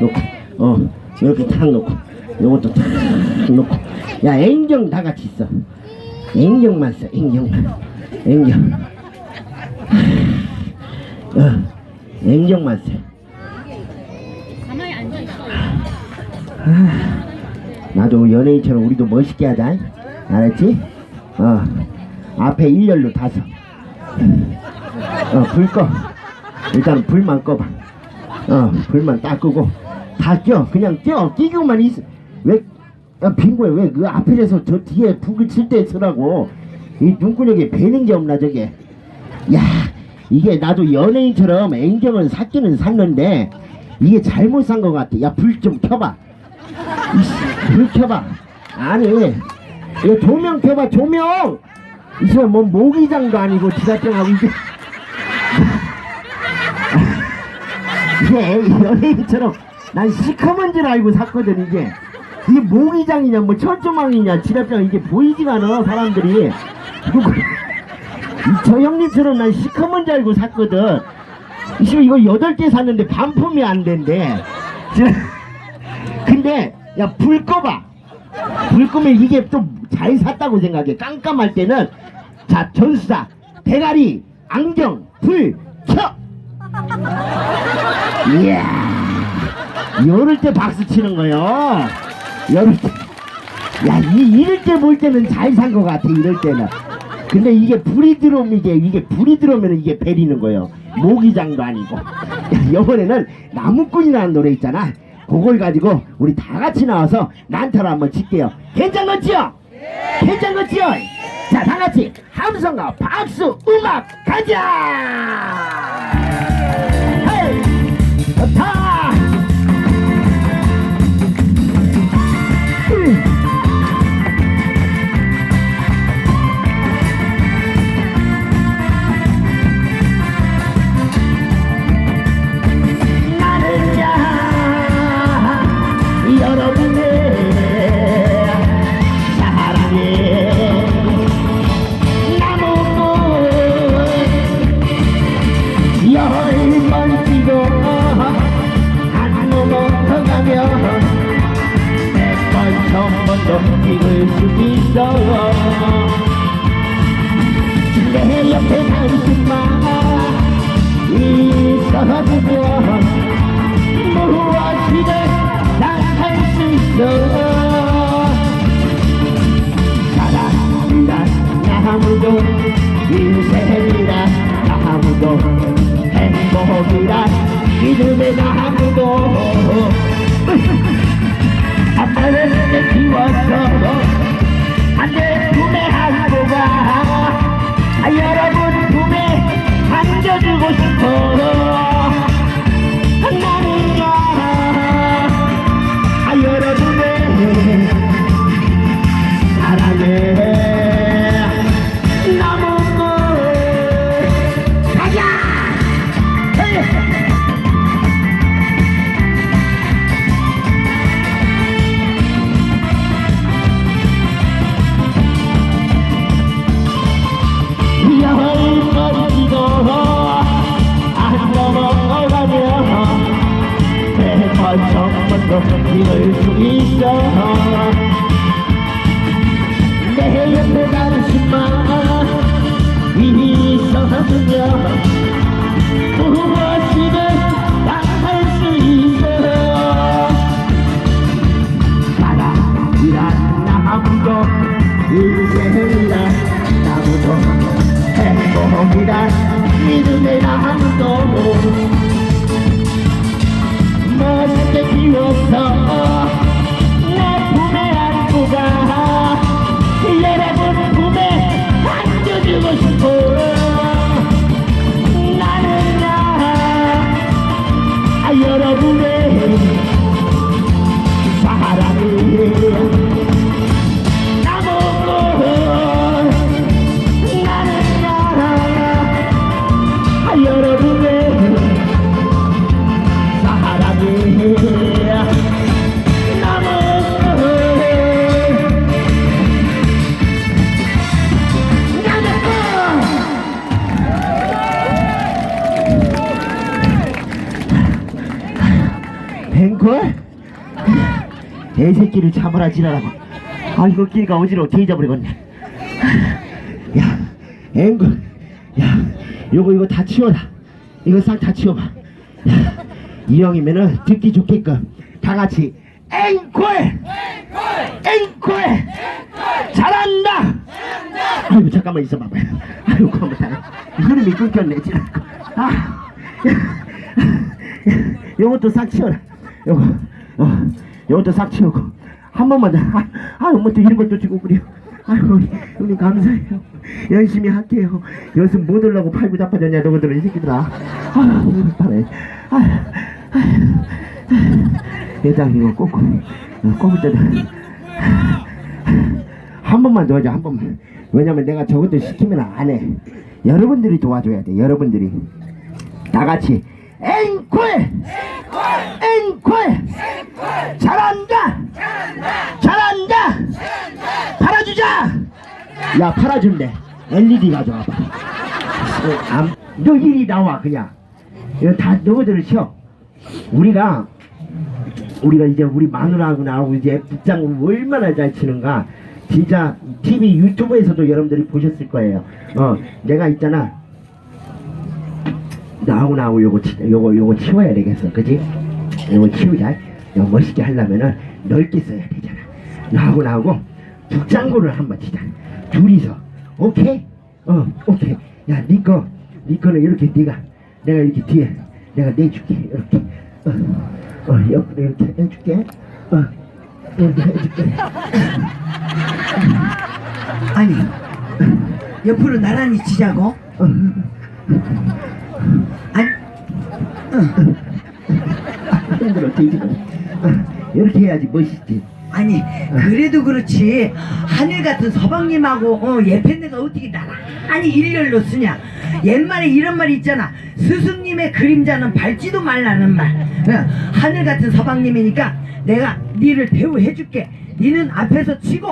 놓고 어 이렇게 탁 놓고 요것도 탁 놓고. 야 앵경 다 같이 있어. 앵경만 써 앵경만. 앵경. 어 앵경만 써 가만히 앉아 있어. 나도 연예인처럼 우리도 멋있게 하자. 알았지? 어 앞에 일렬로 다섯 어불 꺼. 일단 불만 꺼봐. 어 불만 딱 끄고 다껴 그냥 껴 끼고만 있어 왜 야, 빙고야 왜? 그 앞에서 저 뒤에 북을 칠때 쓰라고. 이 눈구녕에 배는 게 없나 저게? 야 이게 나도 연예인처럼 앵경을 샀기는 샀는데 이게 잘못 산 것 같아. 야 불 좀 켜봐. 이씨, 불 켜봐. 아니 이거 조명 켜봐 조명! 이거 뭐 모기장도 아니고 지사병하고 이게 이게 연예인처럼 난 시커먼 줄 알고 샀거든 이게. 이게 모기장이냐 뭐 철조망이냐 지라병 이게 보이지가 않아 사람들이. 이- 저 형님처럼 난 시커먼 줄 알고 샀거든. 지금 이거 여덟 개 샀는데 반품이 안 된대. 저- 근데 야 불 꺼봐. 불 끄면 이게 좀 잘 샀다고 생각해. 깜깜할 때는. 자 전수사 대가리 안경 불 켜! 이야 이럴 때 박수 치는 거요. 이럴 때 야 이 이럴 때 볼 때는 잘 산 것 같아 이럴 때는. 근데 이게 불이 들어오면 이게 이게 불이 들어오면 이게 베리는 거예요. 모기장도 아니고. 야, 이번에는 나무꾼이라는 노래 있잖아. 그걸 가지고 우리 다 같이 나와서 난타로 한번 칠게요. 괜찮겠지요? 괜찮겠지요? 자 다 같이 함성과 박수 음악 가자 수 천번도 힘을 수 있어 내 옆에 당신만 있어주면 무엇이든 다할수 있어 사랑이란 나무도 인생이란 나무도 행복이란 믿음의 나무도 멋있게 키워 개새끼를 잡아라 지랄하고. 아 이거 끼니까 어지러워. 개 잊어버리겠네. 야 앵콜 야 요거 이거 다 치워라. 이거 싹 다 치워봐. 야, 이 형이면은 듣기 좋게끔 다 같이 앵콜! 앵콜! 잘한다! 아이고 잠깐만 있어봐봐요 아이고 그만 다 흐름이 끊겼네 지금 아 요것도 싹 치워라. 요거 어 요것도 싹 치우고. 한 번만 더. 아, 아유 이런 것도 주고 그래요. 아이고 형님 감사해요. 열심히 할게요. 연습 못 하려고 팔고 자빠졌냐 너희들 이 새끼들아. 아유 이거 아유 회장 이거 꼭 꼽을 때도. 한 번만 더 하자 한 번만. 왜냐면 내가 저것도 시키면 안해. 여러분들이 도와줘야 돼 여러분들이. 다 같이. 앵콜! 앵콜! 잘한다 잘한다 팔아주자 야 팔아준대. LED 가져와봐. 어, 안, 너 일이 나와 그냥. 이거 다 너희들을 치워 우리가 우리가 이제 우리 마누라하고 나하고 이제 붙장을 얼마나 잘 치는가. 진짜 TV 유튜브에서도 여러분들이 보셨을 거예요. 어 내가 있잖아. 나하고 나하고 요거 치, 요거 요거 치워야 되겠어. 그지? 요거 치우자. 요거 멋있게 하려면은 넓게 써야 되잖아. 나하고 나하고 북장구를 한번 치자 둘이서. 오케이? 어 오케이. 야니거니 거는 이렇게 네가 내가 이렇게 뒤에 내가 내줄게. 이렇게. 어, 어 옆으로 이렇게 해줄게. 어 이렇게 해줄게. 아니 옆으로 나란히 치자고? 어, 아니 힘들어 뒤집어. 어, 이렇게 해야지 멋있지 아니 그래도 그렇지. 하늘 같은 서방님하고 어, 예편네가 어떻게 나란히 일렬로 쓰냐. 옛말에 이런 말이 있잖아. 스승님의 그림자는 밟지도 말라는 말. 어, 하늘 같은 서방님이니까 내가 니를 대우해줄게. 니는 앞에서 치고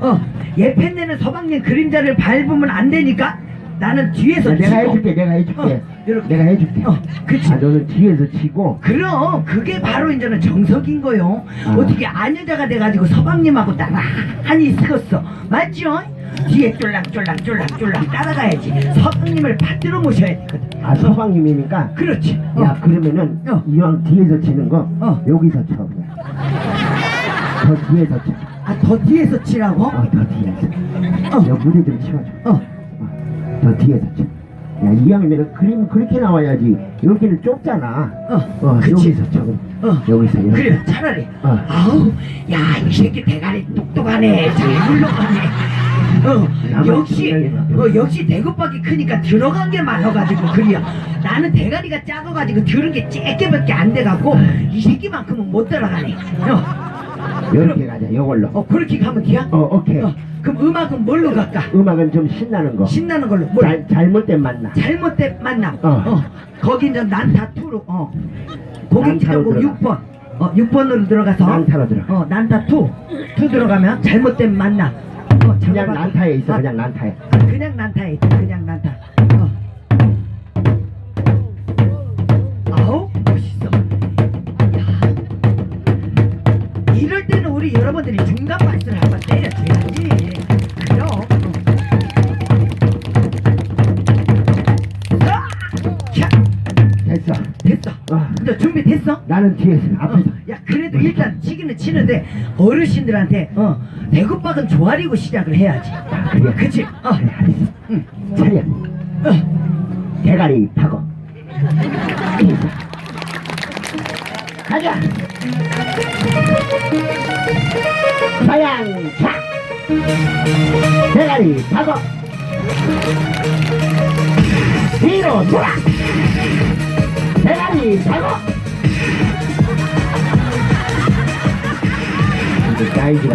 어, 예편네는 서방님 그림자를 밟으면 안 되니까 나는 뒤에서 야, 내가 치고 해줄게 내가 해줄게 어, 이렇게. 내가 해줄게 어, 그치. 아 너는 뒤에서 치고 그럼 그게 바로 이제는 정석인 거요. 아. 어떻게 안여자가 돼가지고 서방님하고 나란히 있었어. 맞죠? 뒤에 쫄랑쫄랑쫄랑쫄랑 따라가야지. 서방님을 받들어 모셔야 되거든. 아 서방님이니까 그렇지. 야 어. 그러면은 어. 이왕 뒤에서 치는 거 어. 여기서 쳐 그냥 더 뒤에서 쳐. 아, 더 뒤에서 치라고? 어, 더 뒤에서. 어. 여 무대 좀 치워줘. 어. 어, 더 뒤에서 쳐. 야 이왕이면 그림 그렇게 나와야지. 여기는 좁잖아. 어. 어, 그치. 여기서 쳐. 어. 여기서 여기. 그래, 차라리. 어. 아우, 야, 이 새끼 대가리 똑똑하네. 잘 굴러가네. 어, 나만 역시. 어, 역시 대구박이 크니까 들어간 게 많아가지고, 그래요. 나는 대가리가 작아가지고 들은 게 쬐게밖에 안 돼갖고, 이 새끼만큼은 못 들어가네. 어, 이렇게 가자. 요걸로. 어, 그렇게 가면 돼야? 어, 오케이. 어, 그럼 음악은 뭘로 갈까? 음악은 좀 신나는 거. 신나는 걸로. 뭘? 잘, 잘못된 만나. 잘못된 만남. 어. 어. 거기 이제 난타 투로. 어. 고객지정고 난타로 6번. 어, 6번으로 들어가서. 난타로 들어가. 어, 난타 투. 투 들어가면 잘못된 만남. 어, 그냥. 난타에 있어. 아, 그냥 난타에. 아, 그냥 난타에 있다. 그냥 난타. 어. 나는 뒤에서 어, 앞에서. 야 그래도 일단 치기는 치는데 어르신들한테 어 대구박은 조아리고 시작을 해야지. 그래. 그치? 어. 그래, 알았어. 응. 차려. 어. 대가리 파고. 가자. 서양차. 대가리 파고. 뒤로 돌아. 대가리 파고. 이제 사이즈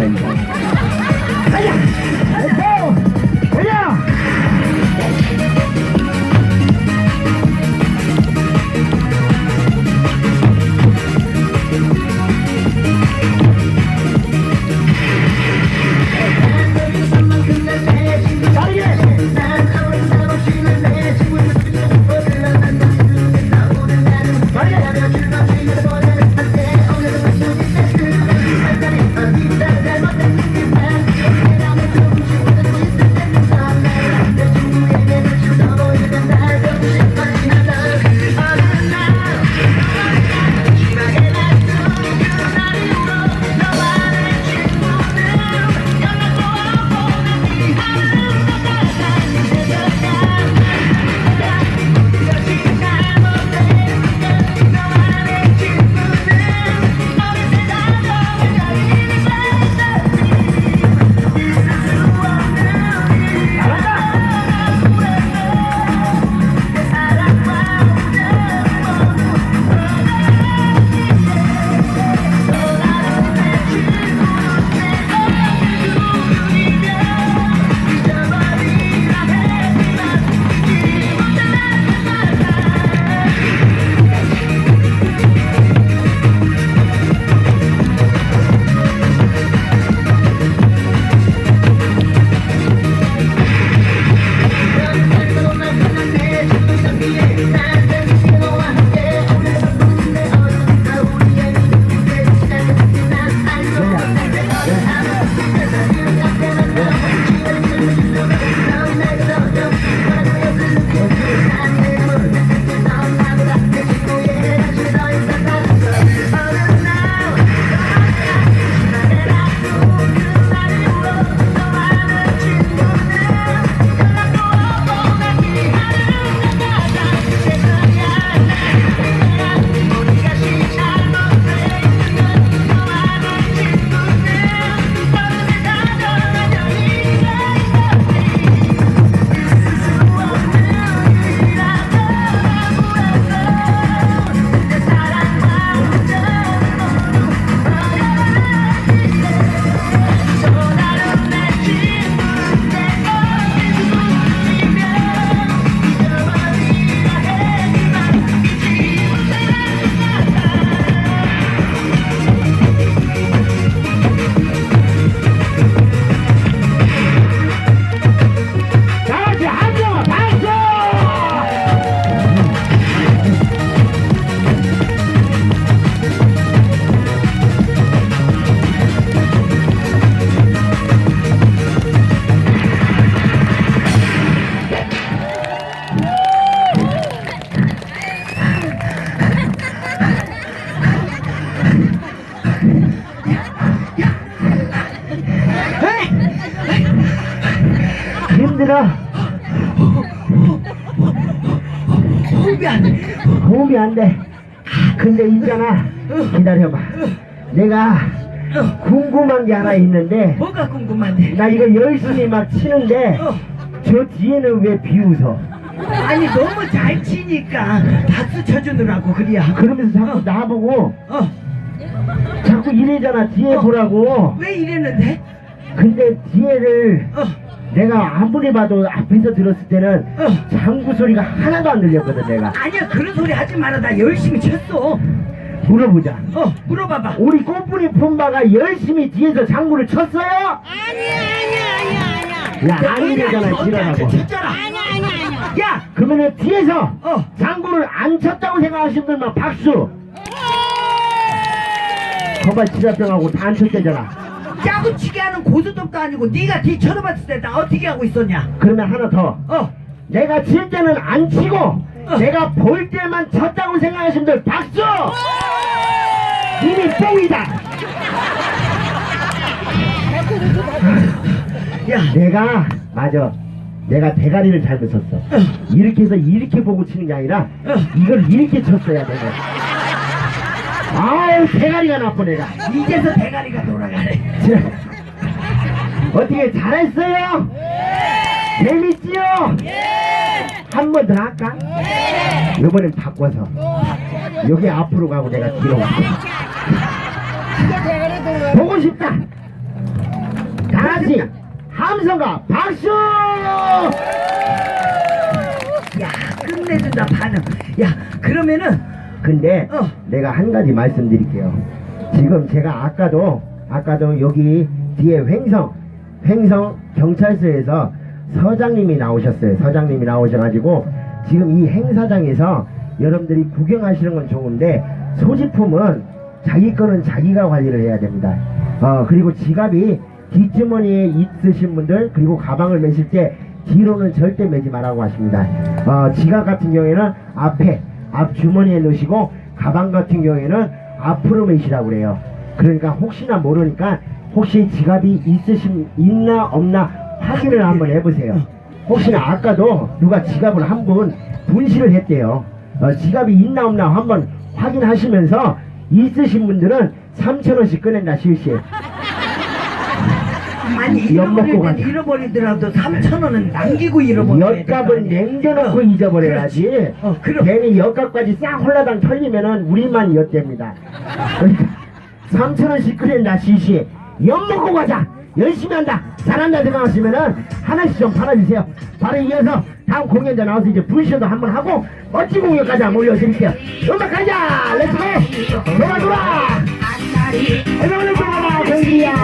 호흡이 안 돼. 근데 있잖아. 기다려봐. 내가 궁금한 게 하나 있는데, 뭐가 궁금한데? 나 이거 열심히 막 치는데, 어. 저 뒤에는 왜 비웃어? 아니 너무 잘 치니까 박수 쳐주느라고 그래야. 그러면서 자꾸 나보고, 어. 자꾸 이래잖아. 뒤에 어. 보라고. 왜 이랬는데? 근데 뒤에를 어. 내가 아무리 봐도 앞에서 들었을 때는 어. 장구 소리가 하나도 안 들렸거든, 내가. 아니야 그런 소리 하지 마라 나 열심히 쳤어. 물어보자. 어 물어봐봐. 우리 꽃뿌리 품바가 열심히 뒤에서 장구를 쳤어요? 아니야 아니야 아니야 아니야 야, 아니래잖아, 지랄하고. 쳤잖아. 아니야 아니야 아니야 야. 그러면은 뒤에서 어. 장구를 안 쳤다고 생각하시는 분만 박수. 거봐 지랄병하고 다 안 쳤대잖아. 짜고치기 하는 고수톱도 아니고 네가 뒤 쳐다봤을 때 나 어떻게 하고 있었냐? 그러면 하나 더. 어. 내가 칠 때는 안 치고 내가 볼 때만 쳤다고 생각하시는 분 박수. 이미 뽕이다. 야. 내가 맞아. 내가 대가리를 잘못 쳤어. 이렇게 해서 이렇게 보고 치는 게 아니라 이걸 이렇게 쳤어야 되네. 아우 대가리가 나빠 내가. 이제서 대가리가 돌아가네. 자, 어떻게 잘했어요? 재밌지요? 한번 더 할까? 이번엔 바꿔서 여기 앞으로 가고 내가 뒤로 가. 보고 싶다. 다 같이 함성과 박수! 야 끝내준다 반응. 야 그러면은 근데 어. 내가 한 가지 말씀드릴게요. 지금 제가 아까도 아까도 여기 뒤에 횡성 횡성 경찰서에서 서장님이 나오셨어요. 서장님이 나오셔가지고 지금 이 행사장에서 여러분들이 구경하시는 건 좋은데 소지품은 자기 거는 자기가 관리를 해야 됩니다. 어 그리고 지갑이 뒷주머니에 있으신 분들 그리고 가방을 메실 때 뒤로는 절대 매지 말라고 하십니다. 어 지갑 같은 경우에는 앞에 앞 주머니에 넣으시고 가방 같은 경우에는 앞으로 매시라고 그래요. 그러니까 혹시나 모르니까 혹시 지갑이 있으신 있나 없나 확인을 한번 해보세요. 혹시나 아까도 누가 지갑을 한 분 분실을 했대요. 어, 지갑이 있나 없나 한번 확인하시면서 있으신 분들은 3천 원씩 꺼낸다 실시. 아니 엿 먹고 잃어버릴 땐 가자. 잃어버리더라도 3천 원은 남기고 잃어버려야 엿값은 남겨놓고 어, 잊어버려야지. 어, 그럼. 괜히 엿값까지 싹 홀라당 털리면은 우리만 엿됩니다. 그러니까 3천 원씩 꺼낸다 시시. 엿 먹고 가자. 열심히 한다. 잘한다 생각하시면은 하나씩 좀 팔아주세요. 바로 이어서 다음 공연자 나와서 이제 불쇼도 한번 하고 멋진 공연까지 한번 올려드릴게요. 음악 가자. 렛츠고. 돌아 돌아. 얼마나 돌아가 공기야.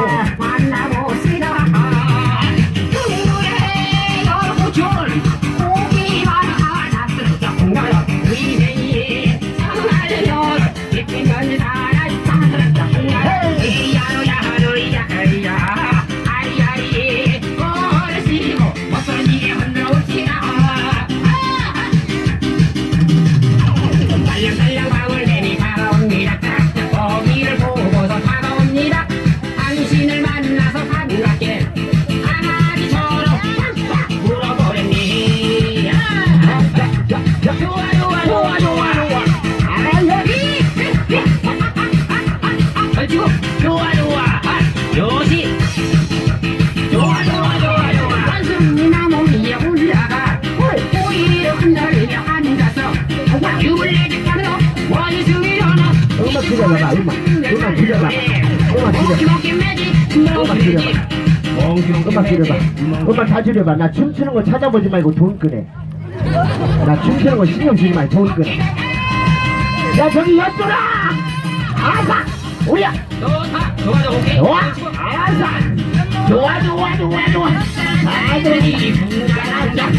줄여봐 나 춤추는 거 찾아보지 말고 돈 끄네 나 춤추는 거 신경 쓰지 말고 돈 끄네 야 저기 엿돌아 알았어 우리야! 좋아 좋아 오케이 좋아 알았어 좋아 좋아 좋아. 좋아 아들이 분가라자.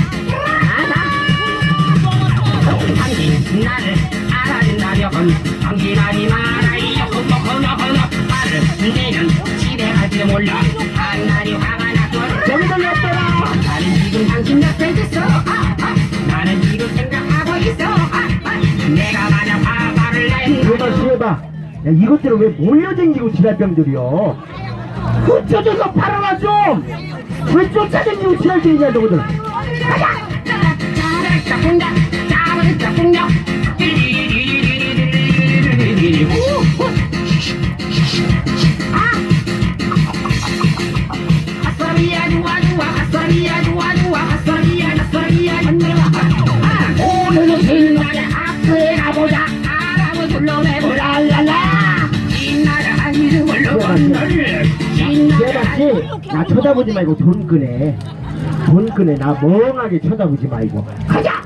당신 나를 알아준다며 당신하지 말아요. 허허 허허 말을 내는 갈지도 몰라. 한 날이 화가 났거든 저기도 엿돌아 야 이것들은 왜 몰려댕기고 지랄병들이여? 흩어져서 팔아라 좀왜 쫓아다니고 지랄들이냐 너희들? 짜라 쳐다보지 말고 돈 끄네 돈 끄네 나 멍하게 쳐다보지 말고. 가자!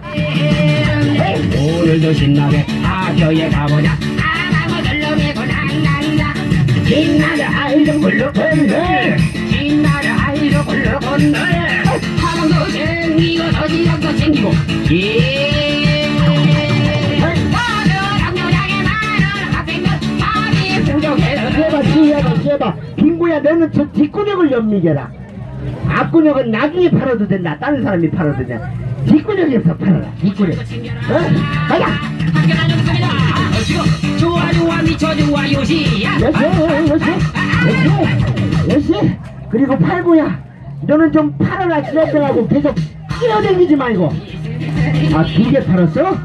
오늘도 신나게 학교에 가보자. 사람을 불러내고 랄랄라 신나게 아이를 불러 건널 신나게 아이를 불러 건널 사랑도 생기고 서지력도 생기고. 예. 씨해봐 씨해봐 씨해봐. 빙구야 너는 저 뒷구녕을 연미게라 앞구녕은 나중에 팔아도 된다. 다른 사람이 팔아도 된다. 뒷구녕에서 팔아라. 뒷구녕. 어? 가자. 소리다 어시고 좋아 좋아 미쳐 좋아 요시야. 여시 여시 여시. 여시. 그리고 팔구야. 너는 좀 팔아라. 지랄들하고 계속 뛰어다니지 말고. 아 두 개 팔았어?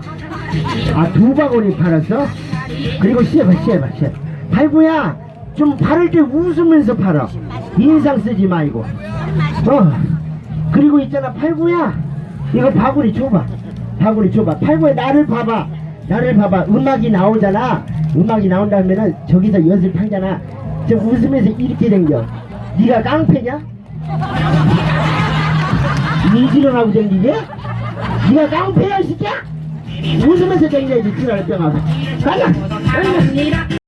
아 두 바구니 팔았어? 그리고 씨해봐 씨해봐 씨해봐 팔구야 좀 팔을 때 웃으면서 팔아. 인상 쓰지 말고 어 그리고 있잖아 팔구야. 이거 바구니 줘봐. 바구니 줘봐. 팔구야 나를 봐봐. 나를 봐봐. 음악이 나오잖아. 음악이 나온다면은 저기서 연습하잖아. 저 웃으면서 이렇게 댕겨. 네가 깡패냐? 이지런하고 댕기게? 네가 깡패야 이 새끼야? 웃으면서 댕겨야지 지랄병하고 가자